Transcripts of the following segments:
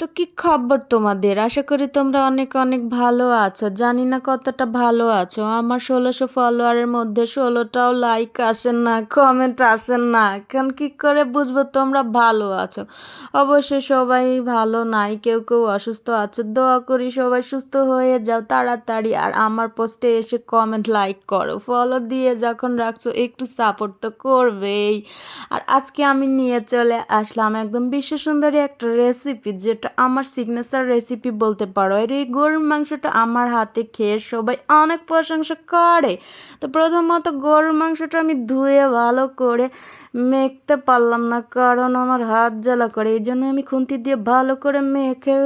তো কি খবর তোমাদের? আশা করি তোমরা অনেক অনেক ভালো আছো। জানি না কতটা ভালো আছো। আমার ষোলোশো ফলোয়ারের মধ্যে ষোলোটাও লাইক আসেন না কমেন্ট আসেন না। এখন কি করে বুঝব তোমরা ভালো আছো? অবশ্যই সবাই ভালো নাই, কেউ কেউ অসুস্থ আছে। দোয়া করি সবাই সুস্থ হয়ে যাও তাড়াতাড়ি। আর আমার পোস্টে এসে কমেন্ট লাইক করো। ফলো দিয়ে যখন রাখছো একটু সাপোর্ট তো করবেই। আর আজকে আমি নিয়ে চলে আসলাম একদম বিশ্ব সুন্দরী একটা রেসিপি যেটা আমার সিগনেচার রেসিপি বলতে পারো। আর এই গরুর মাংসটা আমার হাতে খেয়ে সবাই অনেক প্রশংসা করে। তো প্রথমত গরুর মাংসটা আমি ধুয়ে ভালো করে মেখতে পারলাম না, কারণ আমার হাত জ্বালা করে। এই জন্য আমি খুন্তি দিয়ে ভালো করে মেখে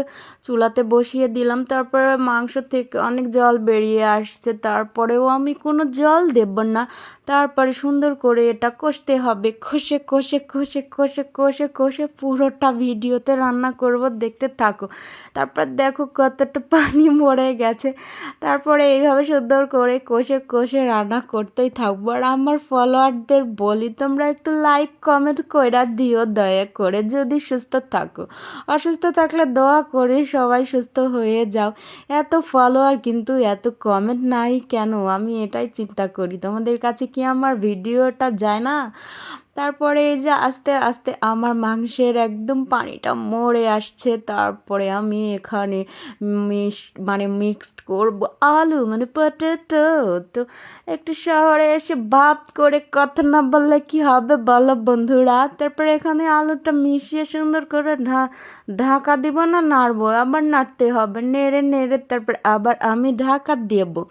চুলাতে বসিয়ে দিলাম। তারপরে মাংস থেকে অনেক জল বেরিয়ে আসছে, তারপরেও আমি কোনো জল দেব না। তারপরে সুন্দর করে এটা কষতে হবে। কষে কষে কষে কষে কষে কষে পুরোটা ভিডিওতে রান্না করব। দেখতে থাকো। তারপর দেখো কতটা পানি মরে গেছে। তারপরে এইভাবে সুন্দর করে কষে কষে রান্না করতেই থাকব। আর আমার ফলোয়ারদের বলি, তোমরা একটু লাইক কমেন্ট কইরা দিও দয়া করে, যদি সুস্থ থাকো। অসুস্থ থাকলে দোয়া করে সবাই সুস্থ হয়ে যাও। এত ফলোয়ার কিন্তু এত কমেন্ট নাই কেন? আমি এটাই চিন্তা করি। তোমাদের কাছে কি আমার ভিডিওটা যায় না? তারপরে এই যে আস্তে আস্তে আমার মাংসের একদম পানিটা মরে আসছে। তারপরে আমি এখানে মিশ মানে মিক্সড করব আলু মানে পটেটো তো একটু শহরে এসে ভাব করে কথা না বললে কি হবে বলো বন্ধুরা? তারপরে এখানে আলুটা মিশিয়ে সুন্দর করে ঢা, ঢাকা দিব না, নাড়বো, আবার নাড়তে হবে। নেড়ে নেড়ে তারপর আবার আমি ঢাকা দেবো।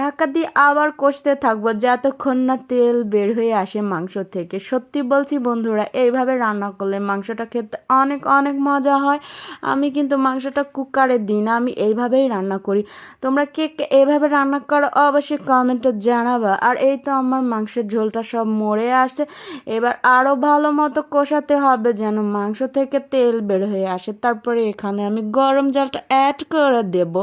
ঢাকা দিয়ে আবার কষতে থাকব, যতক্ষণ না তেল বের হয়ে আসে মাংস থেকে। সত্যি বলছি, বন্ধুরা, এইভাবে রান্না করলে মাংসটা খেতে অনেক অনেক মজা হয়। আমি কিন্তু মাংসটা কুকারে দিই না, আমি এইভাবেই রান্না করি। তোমরা কে কে এইভাবে রান্না করো অবশ্যই কমেন্টে জানাবা। আর এই তো আমার মাংসের ঝোলটা সব মরে আসে এবার আরও ভালো মতো কষাতে হবে যেন মাংস থেকে তেল বের হয়ে আসে। তারপরে এখানে আমি গরম জলটা অ্যাড করে দেব।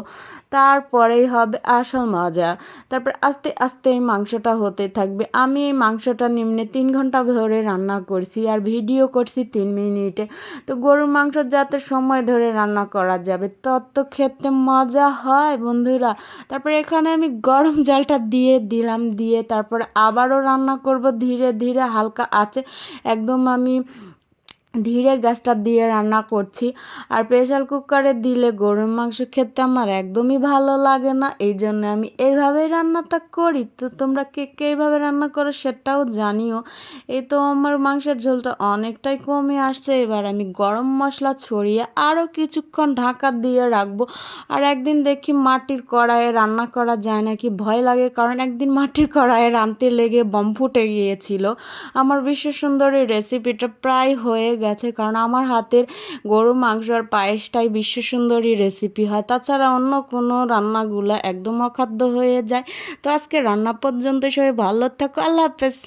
তারপরেই হবে আসল মজা। তারপর আস্তে আস্তে এই মাংসটা হতে থাকবে। আমি এই মাংসটা নিম্নে তিন ঘণ্টা ধরে রান্না করছি আর ভিডিও করছি তিন মিনিটে। তো গরুর মাংস যাতে সময় ধরে রান্না করা যাবে, তত খেতে মজা হয় বন্ধুরা। তারপরে এখানে আমি গরম জলটা দিয়ে দিলাম, দিয়ে তারপর আবারও রান্না করব, ধীরে ধীরে হালকা আছে। একদম আমি ধীরে গ্যাসটা দিয়ে রান্না করছি। আর প্রেশার কুকারে দিলে গরুর মাংস খেতে আমার একদমই ভালো লাগে না। এই জন্য আমি এইভাবেই রান্নাটা করি। তো তোমরা কে কে এইভাবে রান্না করো সেটাও জানিও। এই তো আমার মাংসের ঝোলটা অনেকটাই কমে আসছে। এবার আমি গরম মশলা ছড়িয়ে আরও কিছুক্ষণ ঢাকা দিয়ে রাখব। আর একদিন দেখি মাটির কড়াইয়ে রান্না করা যায় নাকি ভয় লাগে? কারণ একদিন মাটির কড়াইয়ে রানতে লেগে বম ফুটে গিয়েছিল। আমার বিশ্ব সুন্দরী রেসিপিটা প্রায় হয়ে গেছে, কারণ আমার হাতের গরু মাংস আর পায়েসটাই বিশ্ব সুন্দরী রেসিপি হয়। তাছাড়া অন্য কোনো রান্নাগুলো একদম অখাদ্য হয়ে যায়। তো আজকে রান্না পর্যন্ত সবাই ভালো থাকো, আল্লাহ হাফেজ।